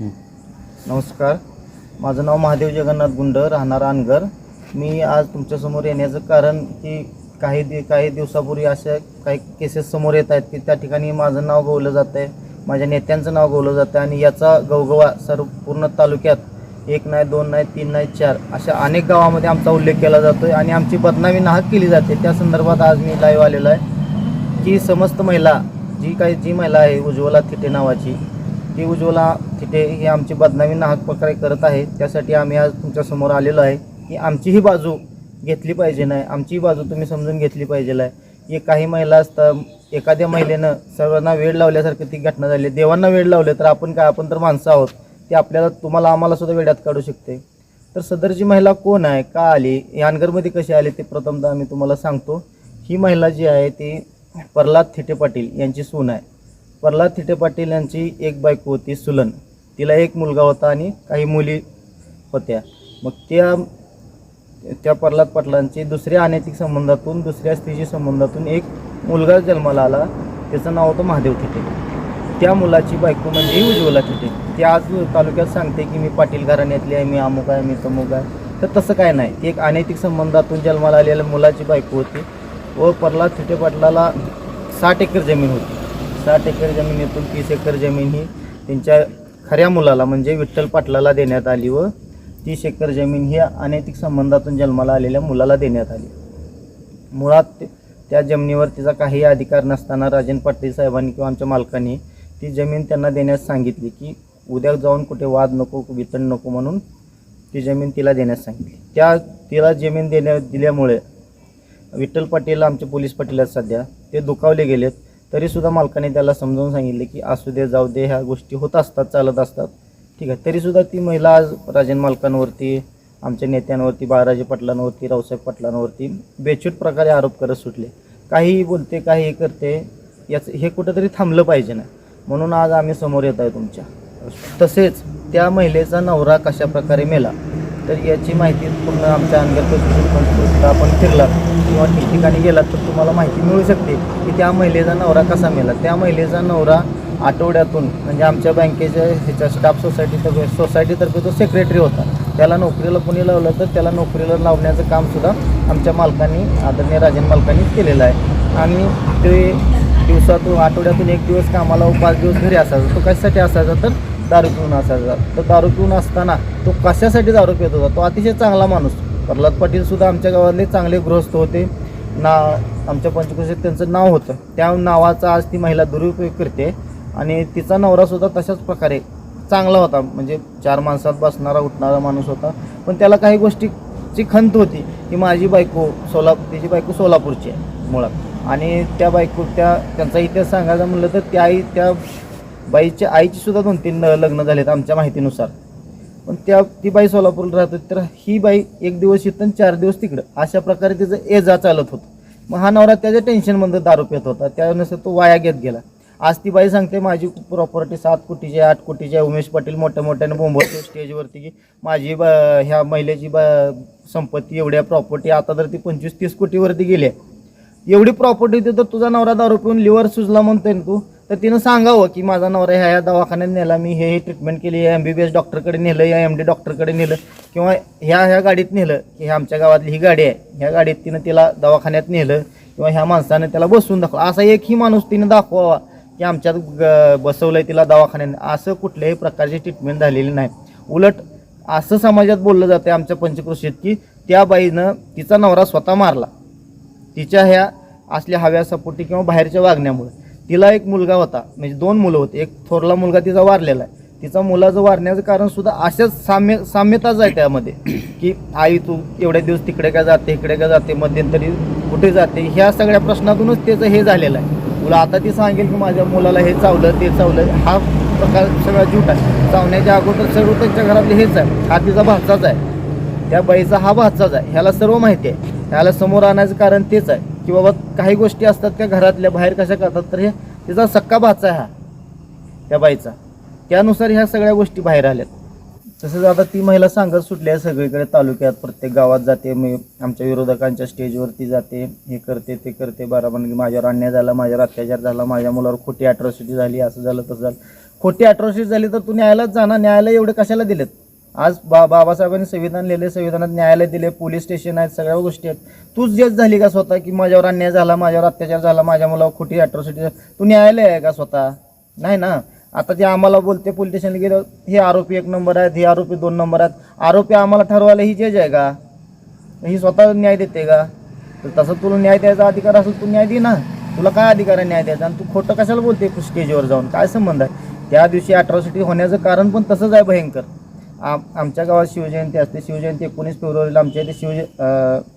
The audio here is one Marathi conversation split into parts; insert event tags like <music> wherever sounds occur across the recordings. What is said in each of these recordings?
नमस्कार. माझं नाव महादेव जगन्नाथ गुंड राहणार अनगर मी आज तुमच्यासमोर येण्याचं कारण की काही दि काही दिवसापूर्वी अशा काही केसेस समोर येत आहेत की त्या ठिकाणी माझं नाव गवलं जातं आहे माझ्या नेत्यांचं नाव गवलं जातं आहे आणि याचा गवगवा सर्व पूर्ण तालुक्यात एक नाही दोन नाही तीन नाही चार अशा अनेक गावामध्ये आमचा उल्लेख केला जातो आहे आणि आमची बदनामी नाहक केली जाते. त्या संदर्भात आज मी लाईव्ह आलेलो आहे की समस्त महिला जी काही जी महिला आहे उज्ज्वला थिटे नावाची ती उज्ज्वला तिथे हे आमची बदनामी नाहक प्रकारे करत आहे त्यासाठी आम्ही आज तुमच्यासमोर आलेलो आहे. की आमची ही बाजू घेतली पाहिजे नाही. आमचीही बाजू तुम्ही समजून घेतली पाहिजे आहे. ही काही महिला असतात एखाद्या महिलेनं सर्वांना वेळ लावल्यासारखं ती घटना झाली देवांना वेळ लावले तर आपण काय? आपण तर माणसं आहोत. ते आपल्याला तुम्हाला आम्हाला सुद्धा वेड्यात काढू शकते. तर सदरची महिला कोण आहे? का आली? यानगरमध्ये कशी आली? ते प्रथमतः आम्ही तुम्हाला सांगतो. ही महिला जी आहे ती प्रल्हाद थिटे पाटील यांची सून आहे. प्रल्हाद थिटे पाटील यांची एक बायको होती सुलन. तिला एक मुलगा होता आणि काही मुली होत्या. मग त्या त्या प्रल्हाद पाटलांची दुसऱ्या अनैतिक संबंधातून दुसऱ्या स्त्रीशी संबंधातून एक मुलगा जन्माला आला. त्याचं नाव होतं महादेव थिटे. त्या मुलाची बायको म्हणजे उज्ज्वला थिटे. ती आज तालुक्यात सांगते की मी पाटील घराण्यातली आहे मी अमुक आहे मी तमुक आहे. तर तसं काय नाही. ती एक अनैतिक संबंधातून जन्माला आलेल्या मुलाची बायको होती व प्रल्हाद थिटे पाटलाला साठ एकर जमीन होती. साठ एकर जमिनीतून तीस एकर जमीन ही त्यांच्या खऱ्या मुलाला म्हणजे विठ्ठल पाटलाला देण्यात आली व तीस एकर जमीन ही अनैतिक संबंधातून जन्माला आलेल्या मुलाला देण्यात आली. मुळात त्या जमिनीवर तिचा काही अधिकार नसताना राजन पाटील साहेबांनी किंवा आमच्या मालकांनी ती जमीन त्यांना देण्यास सांगितली की उद्या जाऊन कुठे वाद नको वितरण नको म्हणून ती जमीन तिला देण्यास सांगितली. त्या तिला जमीन देण्या दिल्यामुळे विठ्ठल पाटील आमचे पोलीस पाटील आहेत सध्या ते दुखावले गेलेत. तरीसुद्धा मालकाने त्याला समजावून सांगितले की असू दे जाऊ दे ह्या गोष्टी होत असतात चालत असतात. ठीक आहे. तरीसुद्धा ती महिला आज राजन मालकांवरती आमच्या नेत्यांवरती बाळाजी पाटलांवरती रावसाहेब पाटलांवरती बेछूट प्रकारे आरोप करत सुटले. काहीही बोलते काहीही करते याचं हे कुठंतरी थांबलं पाहिजे ना. म्हणून आज आम्ही समोर येत आहे तुमच्या. तसेच त्या महिलेचा नवरा कशा प्रकारे मेला? तर याची माहिती पूर्ण आमच्या अंगत आपण फिरलात. किंवा ठिकठिकाणी गेलात तर तुम्हाला माहिती मिळू शकते की त्या महिलेचा नवरा कसा मिळाला त्या महिलेचा नवरा आठवड्यातून म्हणजे आमच्या बँकेच्या ह्याच्या स्टाफ सोसायटीतर्फे सोसायटीतर्फे तो सेक्रेटरी होता. त्याला नोकरीला कोणी लावलं तर त्याला नोकरीला लावण्याचं कामसुद्धा आमच्या मालकांनी आदरणीय राजन मालकांनी केलेलं आहे. आणि ते दिवसातून आठवड्यातून एक दिवस कामाला पाच दिवस घरी असायचा. तो कशासाठी असायचा तर दारू पिऊन असायचा. तर दारू पिऊन असताना तो कशासाठी दारू पित होता? तो अतिशय चांगला माणूस. प्रल्हाद पाटील सुद्धा आमच्या गावातले चांगले गृहस्थ होते. ना आमच्या पंचकृषीत त्यांचं नाव होतं. त्या नावाचा आज ती महिला दुरुपयोग करते आणि तिचा नवरासुद्धा तशाच प्रकारे चांगला होता. म्हणजे चार माणसात बसणारा उठणारा माणूस होता. पण त्याला काही गोष्टीची खंत होती की माझी बायको सोला तिची बायको सोलापूरची आहे मुळात. आणि त्या बायको त्या त्यांचा इतिहास सांगायचा म्हणलं तर त्या त्या बाईच्या आईची सुद्धा दोन तीन लग्न झालेत आमच्या माहितीनुसार. पण त्या ती बाई सोलापूरला राहत होती तर ही बाई एक दिवस इथं चार दिवस तिकडं. अशा प्रकारे तिचं एजा जा चालत होतं. मग हा नवरा त्याच्या टेन्शनमध्ये दारू पेत होता. त्यानुसार तो वाया घेत गेला. आज ती बाई सांगते माझी प्रॉपर्टी सात कोटीची आहे आठ कोटीची आहे. उमेश पाटील मोठ्या मोठ्याने बोंबवतो स्टेजवरती की माझी ब ह्या महिलेची ब संपत्ती एवढ्या प्रॉपर्टी आता तर ती पंचवीस तीस कोटीवरती गेली आहे. एवढी प्रॉपर्टी होती तर तुझा नवरा दारू पिऊन लिव्हर सुजला म्हणतोय ना तू. तर तिनं सांगावं की माझा नवरा ह्या ह्या दवाखान्यात नेला मी हे हे ट्रीटमेंट केली एम बी बी एस डॉक्टरकडे नेलं या एम डी डॉक्टरकडे नेलं किंवा ह्या ह्या गाडीत नेलं की ह्या आमच्या गावातली ही गाडी आहे ह्या गाडीत तिनं तिला दवाखान्यात नेलं किंवा ह्या माणसानं त्याला बसवून दाखवलं. असा एकही माणूस तिनं दाखवावा की आमच्यात ग- बसवलंय तिला दवाखान्यात. असं कुठल्याही प्रकारची ट्रीटमेंट झालेली नाही. उलट असं समाजात बोललं जातं आमच्या पंचकृषीत की त्या बाईनं तिचा नवरा स्वतः मारला. तिच्या ह्या असल्या हव्या सपोटी किंवा बाहेरच्या वागण्यामुळे. तिला एक मुलगा होता. म्हणजे दोन मुलं होते. एक थोरला मुलगा तिचा वारलेला आहे. तिचा मुलाचं वारण्याचं कारण सुद्धा अशाच साम्य साम्यताच आहे त्यामध्ये. की आई तू एवढ्या दिवस तिकडे काय जाते इकडे काय जाते मध्यंतरी कुठे जाते? ह्या सगळ्या प्रश्नातूनच त्याचं हे झालेलं आहे. तुला आता ती सांगेल की माझ्या मुलाला हे चावलं ते चावलं. हा प्रकार सगळा झूट आहे. चावण्याच्या अगोदर सर्व त्यांच्या घरातले हेच आहे. हा तिचा भाचाच आहे. त्या बाईचा हा भाचाच आहे. ह्याला सर्व माहिती आहे. ह्याला समोर आणायचं कारण तेच आहे. की बाबा काही गोष्टी असतात त्या घरातल्या बाहेर कशा करतात तर हे तिचा सक्का भाचा आहे हा त्या बाईचा. त्यानुसार ह्या सगळ्या गोष्टी बाहेर आल्यात. तसंच आता ती महिला सांगत सुटली आहे सगळीकडे तालुक्यात प्रत्येक गावात जाते मी आमच्या विरोधकांच्या स्टेजवरती जाते हे करते ते करते बरोबर माझ्यावर अन्याय झाला माझ्यावर अत्याचार झाला माझ्या मुलावर खोटी अट्रॉसिटी झाली असं झालं तसं झालं. खोटी अट्रॉसिटी झाली तर तू न्यायालयात जाणार न्यायालय एवढे कशाला दिलेत? आज बा बाबासाहेबांनी संविधान लिहिले संविधानात न्यायालय दिले पोलीस स्टेशन आहेत सगळ्या गोष्टी आहेत. तूच जेच झाली का स्वतः की माझ्यावर अन्याय झाला माझ्यावर अत्याचार झाला माझ्या मुलावर खोटी अट्रॉसिटी तू न्यायालय आहे का स्वतः? नाही ना? आता ते आम्हाला बोलते पोलीस स्टेशनला गेलं हे आरोपी एक नंबर आहेत हे आरोपी दोन नंबर आहेत. आरोपी आम्हाला ठरवायला ही जज आहे का? ही स्वतः न्याय देते का? तर तसं तुला न्याय द्यायचा अधिकार असेल तू न्याय दे ना. तुला काय अधिकार आहे न्याय द्यायचा? आणि तू खोटं कशाला बोलते? स्टेजवर जाऊन. काय संबंध आहे? त्या दिवशी ॲट्रॉसिटी होण्याचं कारण पण तसंच आहे भयंकर. आम आमच्या गावात शिवजयंती असते. शिवजयंती एकोणीस फेब्रुवारीला आमच्या इथे शिवज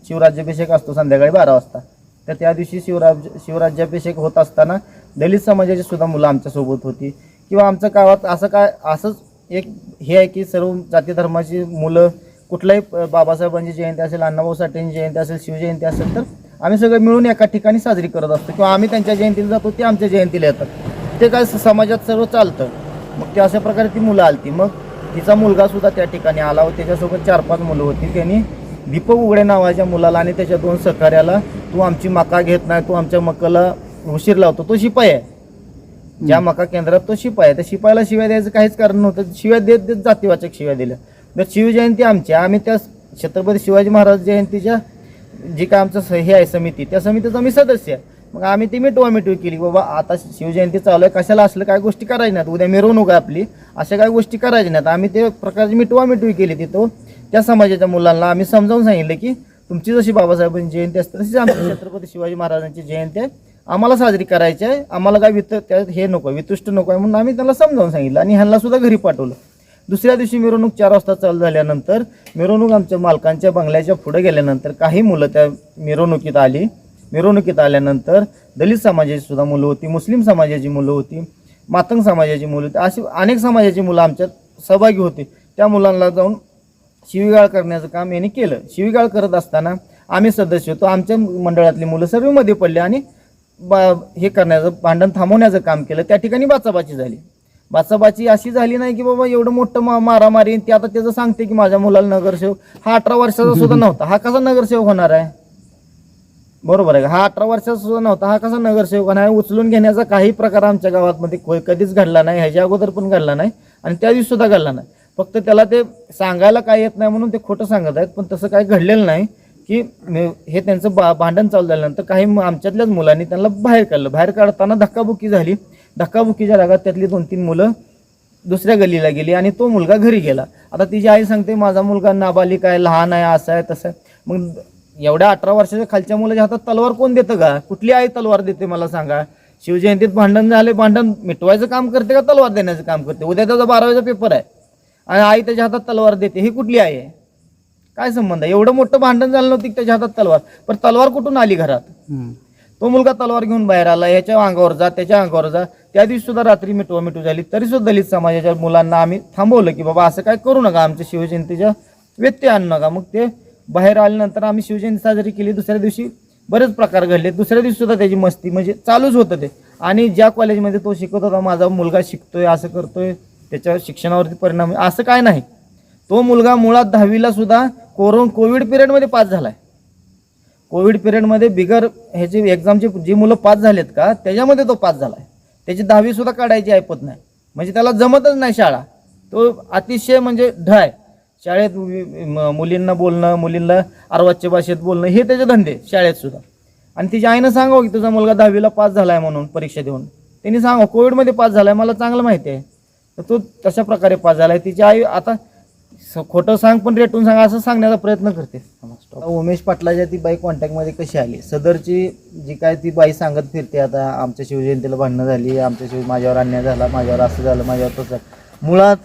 शिवराज्याभिषेक असतो संध्याकाळी बारा वाजता. तर त्या दिवशी शिवराज शिवराज्याभिषेक होत असताना दलित समाजाची सुद्धा मुलं आमच्यासोबत होती. किंवा आमच्या गावात असं काय असंच एक हे आहे की सर्व जाती धर्माची मुलं कुठलाही बाबासाहेबांची जयंती असेल अण्णाभाऊ साठेंची जयंती असेल शिवजयंती असेल तर आम्ही सगळे मिळून एका ठिकाणी साजरी करत असतो. किंवा आम्ही त्यांच्या जयंतीला जातो ते आमच्या जयंतीला येतात. ते काय समाजात सर्व चालतं. मग ते अशा प्रकारे ती मुलं आलती. मग तिचा मुलगा सुद्धा त्या ठिकाणी आला व त्याच्यासोबत चार पाच मुलं होती. त्यांनी दीपक उघडे नावाच्या मुलाला आणि त्याच्या दोन सहकार्याला तू आमची मका घेत नाही तू आमच्या मकाला उशीर लावतो. तो शिपाई आहे. ज्या मका केंद्रात तो शिपाई आहे. त्या शिपायाला शिव्या द्यायचं काहीच कारण नव्हतं. शिव्या देत देत जातीवाचक शिव्या दिल्या. तर शिवजयंती आमची आम्ही त्या छत्रपती शिवाजी महाराज जयंतीच्या जी काय आमचं हे आहे समिती त्या समितीचा मी सदस्य आहे. मग आम्ही ती मिटवा मिटवी केली. बाबा आता शिवजयंती चालू आहे. कशाला असलं काय गोष्टी करायच्या नाहीत? उद्या मिरवणूक आहे आपली. अशा काही गोष्टी करायच्या नाहीत. आम्ही ते प्रकारची मिटवा मिटवी केली तिथं. त्या समाजाच्या मुलांना आम्ही समजावून सांगितलं की तुमची जशी बाबासाहेबांची जयंती असते तशीच आमची <coughs> छत्रपती शिवाजी महाराजांची जयंती आहे. आम्हाला साजरी करायची आहे. आम्हाला काय वित त्यात हे नको वितुष्ट नको आहे म्हणून आम्ही त्यांना समजावून सांगितलं आणि ह्यांना सुद्धा घरी पाठवलं. दुसऱ्या दिवशी मिरवणूक चार वाजता चालू झाल्यानंतर मिरवणूक आमच्या मालकांच्या बंगल्याच्या पुढे गेल्यानंतर काही मुलं त्या मिरवणुकीत आली. मिरवणुकीत आल्यानंतर दलित समाजाची सुद्धा मुलं होती मुस्लिम समाजाची मुलं होती. मातंग समाजाची मुलं होती अशी अनेक समाजाची मुलं आमच्यात सहभागी होते. त्या मुलांना जाऊन शिवीगाळ करण्याचं काम यांनी केलं. शिवीगाळ करत असताना आम्ही सदस्य होतो. आमच्या मंडळातली मुलं सर्वमध्ये पडले आणि बा हे करण्याचं भांडण थांबवण्याचं काम केलं. त्या ठिकाणी बाचाबाची झाली. बाचाबाची अशी झाली नाही की बाबा एवढं मोठं मा मारामारी ते आता त्याचं सांगते की माझ्या मुलाला नगरसेवक हा अठरा वर्षाचा सुद्धा नव्हता. हा कसा नगरसेवक होणार आहे? बरोबर आहे का? हा अठरा वर्षाचा सुद्धा नव्हता हा कसा नगरसेवक आणि उचलून घेण्याचा काही प्रकार आमच्या गावातमध्ये को- कधीच घडला नाही ह्याच्या अगोदर पण घडला नाही आणि त्या दिवशी सुद्धा घडला नाही. फक्त त्याला ते सांगायला काय येत नाही म्हणून ते खोटं सांगत आहेत पण तसं काही घडलेलं नाही की हे त्यांचं बा भांडण चालू झाल्यानंतर काही आमच्यातल्याच मुलांनी त्यांना बाहेर काढलं. बाहेर काढताना धक्काबुक्की झाली. धक्काबुक्कीच्या रागात त्यातली दोन तीन मुलं दुसऱ्या गल्लीला गेली आणि तो मुलगा घरी गेला. आता तिची आई सांगते माझा मुलगा नाबालिक आहे लहान आहे असं आहे तसं आहे. मग एवढ्या अठरा वर्षाच्या खालच्या मुलाच्या हातात तलवार कोण देतं का? कुठली आई तलवार देते मला सांगा? शिवजयंतीत भांडण झाले भांडण मिटवायचं काम करते का तलवार देण्याचं काम करते? उद्या त्याचा बारावीचा पेपर आहे. आणि आई त्याच्या हातात तलवार देते. ही कुठली आई आहे? काय संबंध आहे? एवढं मोठं भांडण झालं नव्हतं की त्याच्या हातात तलवार. पण तलवार कुठून आली घरात? तो मुलगा तलवार घेऊन बाहेर आला याच्या अंगावर जा त्याच्या अंगावर जा. त्या दिवशी सुद्धा रात्री मिटवा मिटू झाली. तरी सुद्धा दलित समाजाच्या मुलांना आम्ही थांबवलं की बाबा असं काय करू नका आमच्या शिवजयंतीच्या व्यत्यय आणू नका. मग ते बाहेर आल्यानंतर आम्ही शिवजयंती साजरी केली. दुसऱ्या दिवशी बरेच प्रकार घडले. दुसऱ्या दिवशी सुद्धा त्याची मस्ती म्हणजे चालूच होतं ते. आणि ज्या कॉलेजमध्ये तो शिकत होता माझा मुलगा शिकतोय असं करतोय त्याच्या शिक्षणावरती परिणाम असं काय नाही. तो मुलगा मुळात दहावीला सुद्धा कोरोन कोविड पिरियडमध्ये पास झालाय. कोविड पिरियडमध्ये बिगर ह्याची एक्झामची जी मुलं पास झालेत का त्याच्यामध्ये तो पास झालाय. त्याची दहावी सुद्धा काढायची ऐपत नाही. म्हणजे त्याला जमतच नाही शाळा. तो अतिशय म्हणजे ढाय. शाळेत मुलींना बोलणं मुलींना अर्वाच्य भाषेत बोलणं हे त्याचे धंदे शाळेत सुद्धा. आणि तिच्या आईनं सांगावं की तुझा मुलगा दहावीला पास झालाय म्हणून परीक्षा देऊन. त्यांनी सांगावं कोविडमध्ये पास झालाय मला चांगलं माहिती आहे. तर तो तशा प्रकारे पास झालाय. तिची आई आता स- खोटं सांग पण रेटून सांग असं सांगण्याचा प्रयत्न करते. उमेश पाटलाच्या ती बाई कॉन्टॅक्टमध्ये कशी आली? सदरची जी काय ती बाई सांगत फिरते आता आमच्या शिवजयंतीला भांडणं झाली आमच्या शिव माझ्यावर अन्याय झाला माझ्यावर असं झालं माझ्यावर तसं झालं. मुळात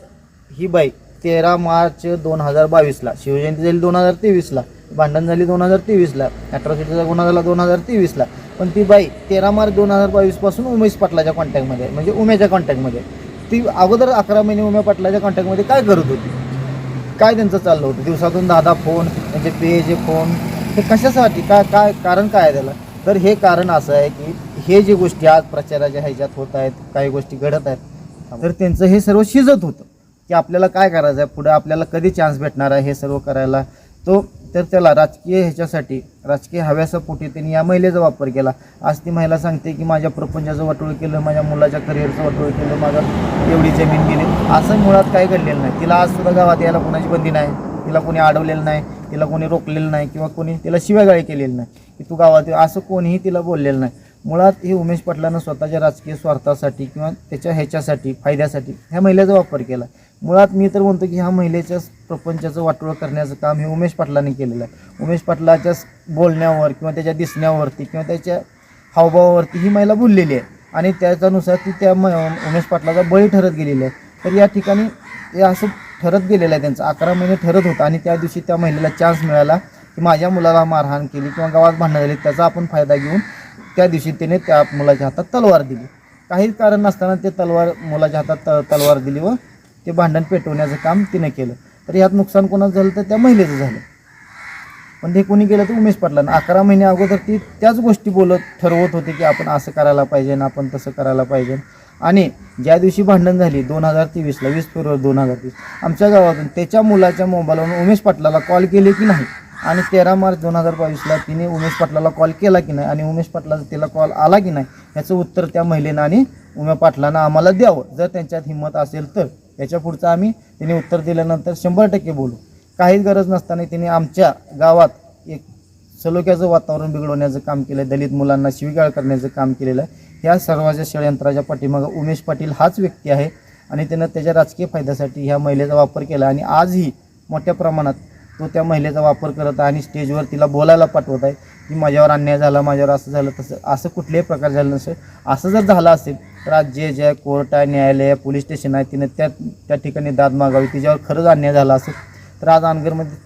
ही बाई तेरा मार्च दोन हजार बावीसला. शिवजयंती झाली दोन हजार तेवीसला. भांडण झाली दोन हजार तेवीसला. अठराशेचा गुन्हा झाला दोन हजार तेवीसला. पण ती बाई तेरा मार्च दोन हजार बावीसपासून उमेश पाटलाच्या कॉन्टॅक्टमध्ये आहे, म्हणजे उमेच्या कॉन्टॅक्टमध्ये. ती अगोदर अकरा महिने उम्या पाटलाच्या कॉन्टॅक्टमध्ये काय करत होती? काय त्यांचं चाललं होतं? दिवसातून दहा दहा फोन त्यांचे पेजे फोन. हे कशासाठी? काय काय कारण काय आहे त्याला? तर हे कारण असं आहे की हे जे गोष्टी आज प्रचाराच्या ह्याच्यात होत आहेत काही गोष्टी घडत आहेत तर त्यांचं हे सर्व शिजत होतं. की आपल्याला काय करायचं आहे पुढं आपल्याला कधी चान्स भेटणार आहे हे सर्व करायला? तो तर त्याला राजकीय ह्याच्यासाठी राजकीय हव्यासापोटी त्यांनी या महिलेचा वापर केला. आज ती महिला सांगते की माझ्या प्रपंचाचं वाटोळ केलं माझ्या मुलाच्या करिअरचं वाटोळ केलं माझं एवढी जमीन गेली. असं मुळात काय घडलेलं नाही. तिला आज सुद्धा गावात यायला कोणाची बंदी नाही. तिला कोणी अडवलेलं नाही. तिला कोणी रोखलेलं नाही किंवा कोणी तिला शिव्यागाळी केलेली नाही. की तू गावात ये. असं कोणीही तिला बोललेलं नाही. मुळात हे उमेश पाटलानं स्वतःच्या राजकीय स्वार्थासाठी किंवा त्याच्या ह्याच्यासाठी फायद्यासाठी ह्या महिलेचा वापर केला. मुळात मी तर म्हणतो की ह्या महिलेच्या प्रपंचाचं वाटोळं करण्याचं काम हे उमेश पाटलांनी केलेलं आहे. उमेश पाटलाच्या बोलण्यावर किंवा त्याच्या दिसण्यावरती किंवा त्याच्या हावभावावरती ही महिला बोललेली आहे. आणि त्याच्यानुसार ती त्या म उमेश पाटलाचा बळी ठरत गेलेली आहे. तर या ठिकाणी हे असं ठरत गेलेलं आहे त्यांचं. अकरा महिने ठरत होतं आणि त्या दिवशी त्या महिलेला चान्स मिळाला की माझ्या मुलाला मारहाण केली किंवा गावात भांडणं झाली त्याचा आपण फायदा घेऊन त्या दिवशी त्याने त्या मुलाच्या हातात तलवार दिली. काहीच कारण नसताना ते तलवार मुलाच्या हातात त- तलवार दिली व ते भांडण पेटवण्याचं काम तिने केलं. तर यात नुकसान कोणाचं झालं तर त्या महिलेचं झालं. पण ते कोणी केलं तर उमेश पाटलांना. अकरा महिने अगोदर ती त्याच गोष्टी बोलत ठरवत होते की आपण असं करायला पाहिजे ना आपण तसं करायला पाहिजे. आणि ज्या दिवशी भांडण झाली दोन हजार तेवीसला वीस फेब्रुवारी दोन हजार तेवीस आमच्या गावातून त्याच्या मुलाच्या मोबाईलवरून उमेश पाटलाला कॉल केले की नाही? आणि तेरा मार्च दोन हजार बावीसला तिने उमेश पाटलाला कॉल केला की नाही? आणि उमेश पाटलाचा तिला कॉल आला की नाही? याचं उत्तर त्या महिलेनं आणि उमेश पाटलानं आम्हाला द्यावं. जर त्यांच्यात हिंमत असेल तर. याच्या पुढचं आम्ही तिने उत्तर दिल्यानंतर शंभर टक्के बोलू. काहीच गरज नसताना तिने आमच्या गावात एक सलोख्याचं वातावरण बिघडवण्याचं काम केलं आहे दलित मुलांना शिवीगाळ करण्याचं काम केलेलं आहे. ह्या सर्वांच्या षडयंत्राच्या पाठीमागं उमेश पाटील हाच व्यक्ती आहे आणि त्यानं त्याच्या राजकीय फायद्यासाठी ह्या महिलेचा वापर केला आणि आजही मोठ्या प्रमाणात तो त्या महिलेचा वापर करत आहे आणि स्टेजवर तिला बोलायला पाठवत आहे की माझ्यावर अन्याय झाला माझ्यावर असं झालं तसं असं कुठल्याही प्रकार झालं नसेल असं जर झालं असेल राज्य जे जे कोर्ट आहे न्यायालय पोलीस स्टेशन आहे तिने त्या त्या ठिकाणी दाद मागावी. तिच्यावर खरंच अन्याय झाला असेल तर आज अनगरमध्ये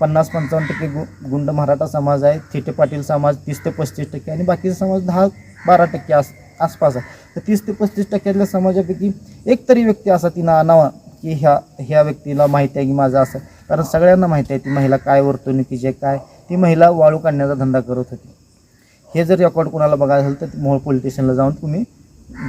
पन्नास पंचावन्न टक्के गु गुंड मराठा समाज आहे. थिटे पाटील समाज तीस ते पस्तीस टक्के आणि बाकीचा समाज दहा बारा टक्के आस आसपास आहे. तर तीस ते पस्तीस टक्क्यातल्या समाजापैकी एक तरी व्यक्ती असा तिनं आणावा की ह्या ह्या व्यक्तीला माहिती आहे की माझं असं कारण सगळ्यांना माहिती आहे ती महिला काय वर्तणुकीची काय? ती महिला वाळू काढण्याचा धंदा करत होती. हे जर रेकॉर्ड कोणाला बघायचं असेल तर मोहोळ पोलीस स्टेशनला जाऊन तुम्ही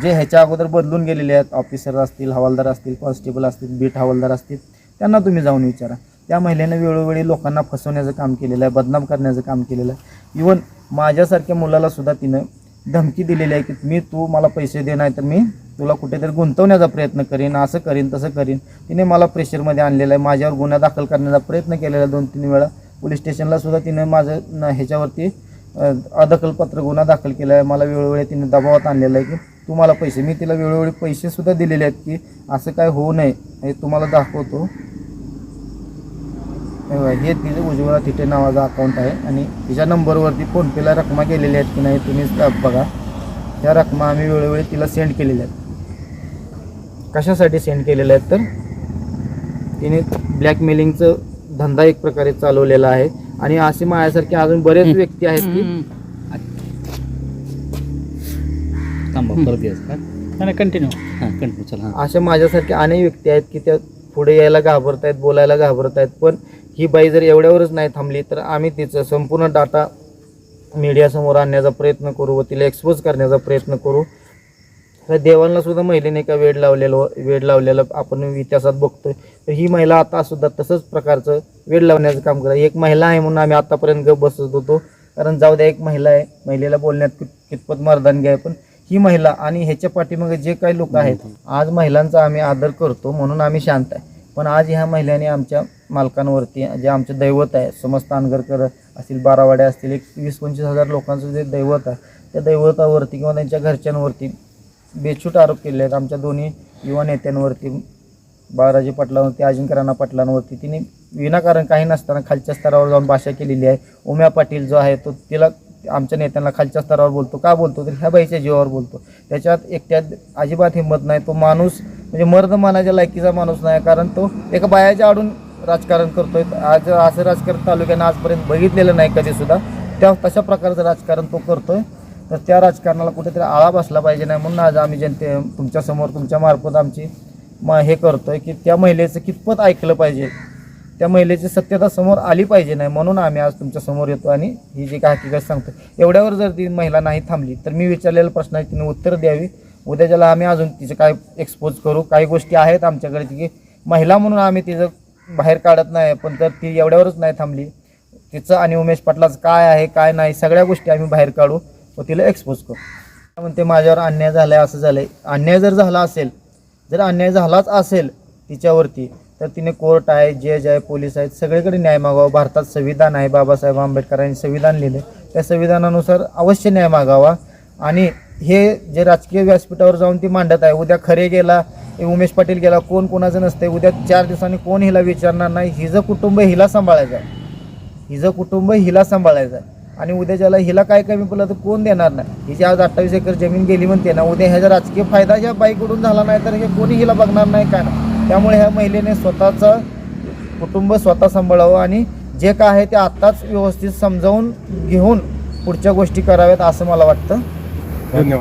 जे ह्याच्या अगोदर बदलून गेलेले आहेत ऑफिसर असतील हवालदार असतील कॉन्स्टेबल असतील बीट हवालदार असतील त्यांना तुम्ही जाऊन विचारा. त्या महिलेनं वेळोवेळी लोकांना फसवण्याचं काम केलेलं आहे बदनाम करण्याचं काम केलेलं आहे. इवन माझ्यासारख्या मुलाला सुद्धा तिनं धमकी दिलेली आहे की मी तू मला पैसे दे नाही तर मी तुला कुठेतरी गुंतवण्याचा प्रयत्न करीन असं करीन तसं करीन. तिने मला प्रेशरमध्ये आणलेलं आहे माझ्यावर गुन्हा दाखल करण्याचा प्रयत्न केलेला आहे दोन तीन वेळा. पोलीस स्टेशनला सुद्धा तिने माझं न ह्याच्यावरती अदखलपत्र गुन्हा दाखल केला आहे. मला वेळोवेळी तिने दबावात आणलेलं आहे की तू मला पैसे. मी तिला वेळोवेळी पैसेसुद्धा दिलेले आहेत की असं काय होऊ नये हे तुम्हाला दाखवतो. हे तिचं उज्ज्वला तिथे नावाचा अकाउंट आहे आणि तिच्या नंबरवरती फोनपेला रकमा गेलेल्या आहेत की नाही तुम्हीच बघा. त्या रकमा आम्ही वेळोवेळी तिला सेंड केलेल्या आहेत. कशासाठी सेंड केलेल्या आहेत तर? तिने ब्लॅकमेलिंगचं धंदा एक प्रकारे चालवलेला आहे. आणि असे माझ्यासारखे अजून बरेच व्यक्ती आहेत की थांबा परत यायचं का? नाही कंटिन्यू हां कंटिन्यू चला हां. अशा माझ्यासारखे अनेक व्यक्ती आहेत की त्या पुढे यायला घाबरत आहेत बोलायला घाबरत आहेत पण ही बाई जर एवढ्यावरच नाही थांबली तर आम्ही तिचं संपूर्ण डाटा मीडियासमोर आणण्याचा प्रयत्न करू व तिला एक्सपोज करण्याचा प्रयत्न करू. तर देवांना सुद्धा महिलेने का वेळ लावलेलं वेळ लावलेलं आपण इतिहासात बघतोय. तर ही महिला आता सुद्धा तसंच प्रकारचं वेळ लावण्याचं काम करत एक महिला आहे म्हणून आम्ही आतापर्यंत गप बसत होतो. कारण जाऊ द्या एक महिला आहे. महिलेला बोलण्यात कित कितपत मर्दानगी आहे पण ही महिला आणि ह्याच्या पाठीमागे जे काही लोक आहेत आज महिलांचा आम्ही आदर करतो म्हणून आम्ही शांत आहे. पण आज ह्या महिलांनी आमच्या मालकांवरती जे आमचे दैवत आहे समस्त अनगरकर असतील बारावाड्या असतील एक वीस पंचवीस हजार लोकांचं जे दैवत आहे त्या दैवतावरती किंवा त्यांच्या घरच्यांवरती बेछूट आरोप केले आहेत. आमच्या दोन्ही युवा नेत्यांवरती बाळाजी पाटलांवरती अजिंक्य राणा पाटलांवरती तिने विनाकारण काही नसताना खालच्या स्तरावर जाऊन भाषा केलेली आहे. उम्या पाटील जो आहे तो तिला आमच्या नेत्यांना खालच्या स्तरावर बोलतो. का बोलतो? तर ह्या बाईच्या जीवावर बोलतो. त्याच्यात एकट्यात अजिबात हिंमत नाही. तो माणूस म्हणजे मर्द मानाच्या लायकीचा माणूस नाही. कारण तो एका बायाच्या आडून राजकारण करतोय. आज असं राजकारण तालुक्यानं आजपर्यंत बघितलेलं नाही कधीसुद्धा त्या तशा प्रकारचं राजकारण तो करतोय. तर त्या राजकारणाला कुठेतरी आळा बसला पाहिजे नाही म्हणून आज आम्ही जनते तुमच्यासमोर तुमच्या मार्फत आमची म हे करतोय की त्या महिलेचं कितपत ऐकलं पाहिजे. त्या महिलेची सत्यता समोर आली पाहिजे नाही म्हणून आम्ही आज तुमच्यासमोर येतो आणि ही जी काय हकीकत सांगतो. एवढ्यावर जर ती महिला नाही थांबली तर मी विचारलेल्या प्रश्नाची तिने उत्तर द्यावी. उद्या ज्याला आम्ही अजून तिचं काय एक्सपोज करू? काही गोष्टी आहेत आमच्याकडे की महिला म्हणून आम्ही तिचं बाहेर काढत नाही पण तर ती एवढ्यावरच नाही थांबली. तिचं आणि उमेश पाटलाचं काय आहे काय नाही सगळ्या गोष्टी आम्ही बाहेर काढू व तिला एक्सपोज करू. म्हणते माझ्यावर अन्याय झालाय असं झालं आहे अन्याय जर झाला असेल जर अन्याय झालाच असेल तिच्यावरती तर तिने कोर्ट आहे जज आहे पोलीस आहेत सगळीकडे न्याय मागावा. भारतात संविधान आहे बाबासाहेब आंबेडकरांनी संविधान लिहिले. त्या संविधानानुसार अवश्य न्याय मागावा. आणि हे जे राजकीय व्यासपीठावर जाऊन ती मांडत आहे उद्या खरे गेला उमेश पाटील गेला कोण कोणाचं नसते उद्या चार दिवसांनी कोण हिला विचारणार नाही हिचं कुटुंब हिला सांभाळायचं आहे. हिजं कुटुंब हिला सांभाळायचं आहे. आणि उद्या ज्याला हिला काय कमी पडलं तर कोण देणार नाही? हिची आज अठ्ठावीस एकर जमीन गेली म्हणते ना उद्या ह्याचा राजकीय फायदा ह्या बाईकडून झाला नाही तर हे कोणी हिला बघणार नाही काय नाही त्यामुळे ह्या महिलेने स्वतःचं कुटुंब स्वतः सांभाळावं आणि जे काय आहे ते आत्ताच व्यवस्थित समजावून घेऊन पुढच्या गोष्टी कराव्यात असं मला वाटतं. धन्यवाद.